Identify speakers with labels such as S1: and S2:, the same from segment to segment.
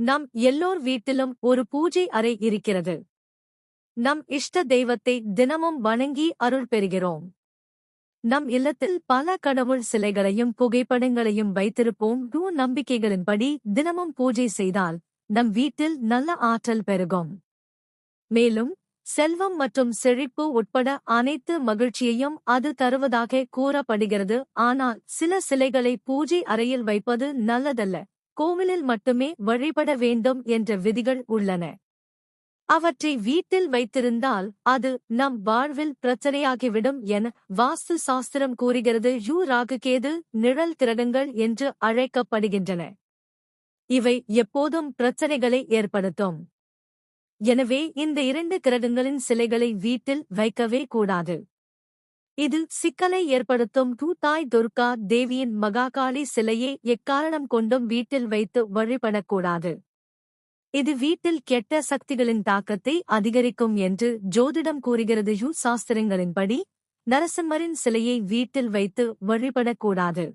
S1: நம் எல்லோர் வீட்டிலும் ஒரு பூஜை அறை இருக்கிறது. நம் இஷ்ட தெய்வத்தை தினமும் வணங்கி அருள் பெறுகிறோம். நம் இல்லத்தில் பல கடவுள் சிலைகளையும் புகைப்படங்களையும் வைத்திருப்போம். டூ நம்பிக்கைகளின்படி தினமும் பூஜை செய்தால் நம் வீட்டில் நல்ல ஆற்றல் பெருகும். மேலும் செல்வம் மற்றும் செழிப்பு உட்பட அனைத்து மகிழ்ச்சியையும் அது தருவதாக கூறப்படுகிறது. ஆனால் சில சிலைகளை பூஜை அறையில் வைப்பது நல்லதல்ல. கோவிலில் மட்டுமே வழிபட வேண்டும் என்ற விதிகள் உள்ளன. அவற்றை வீட்டில் வைத்திருந்தால் அது நம் வாழ்வில் பிரச்சனையாகிவிடும் என வாஸ்து சாஸ்திரம் கூறுகிறது. யூ ராகுகேது நிழல் கிரகங்கள் என்று அழைக்கப்படுகின்றன. இவை எப்போதும் பிரச்சனைகளை ஏற்படுத்தும். எனவே இந்த இரண்டு கிரகங்களின் சிலைகளை வீட்டில் வைக்கவே கூடாது. இது சிக்கலை ஏற்படுத்தும் தூத்தாய் துர்கா தேவியின் மகாகாளி சிலையை எக்காரணம் கொண்டும் வீட்டில் வைத்து வழிபடக்கூடாது. இது வீட்டில் கெட்ட சக்திகளின் தாக்கத்தை அதிகரிக்கும் என்று ஜோதிடம் கூறுகிறது யூ சாஸ்திரங்களின்படி நரசிம்மரின் சிலையை வீட்டில் வைத்து வழிபடக்கூடாது.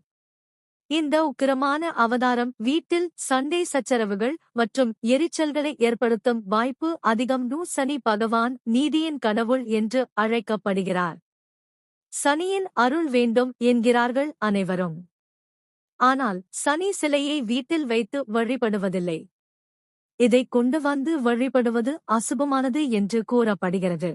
S1: இந்த உக்கிரமான அவதாரம் வீட்டில் சண்டை சச்சரவுகள் மற்றும் எரிச்சல்களை ஏற்படுத்தும் வாய்ப்பு அதிகம். நூ சனி பகவான் நீதியின் கடவுள் என்று அழைக்கப்படுகிறார். சனியின் அருள் வேண்டும் என்கிறார்கள் அனைவரும். ஆனால் சனி சிலையை வீட்டில் வைத்து வழிபடுவதில்லை. இதை கொண்டு வந்து வழிபடுவது அசுபமானது என்று கூறப்படுகிறது.